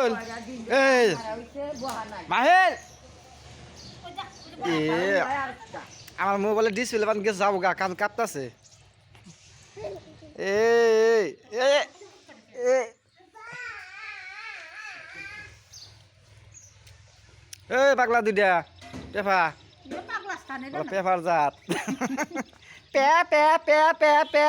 বুল এই মাহির আমার মোবাইলে ডিসপ্লে বান গেছে যাব গা কান কাঁপতাছে এই এ এই পাগলা দুইটা পেফা পেফার জাত পে পে পে পে পে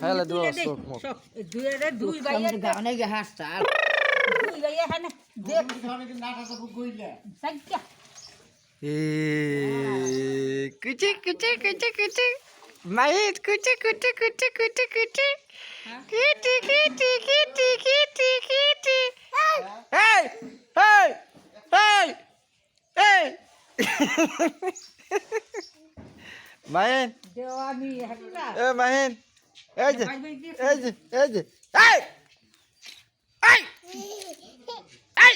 খাইলে দিব চোখ মুখ সব দুই রে দুই বাইয়ে দুই বাইয়ে হানে দেখ সাইকা এ কুচি কুচি কুচি কুচি মাইট কুচি কুচি কুচি কুচি কুচি কিটি কিটি কিটি কিটি কিটি এই এই এই এই মাইন দেও আমি একটা এ মাহিন এই যে এই যে এই যে এই এই এই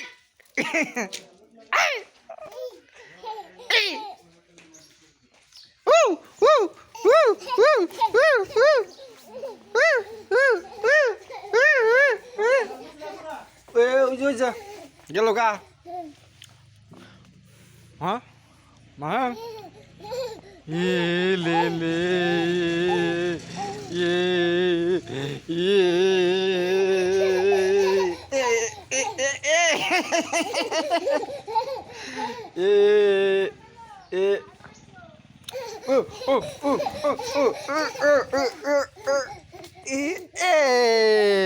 এই উ উ উ উ উ উ গেল গা হ্যাঁ মা লে লে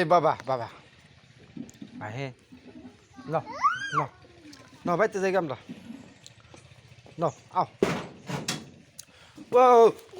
বাবা বাবা আহে ন ন ন বাইতে যাই আমরা ন আও Whoa!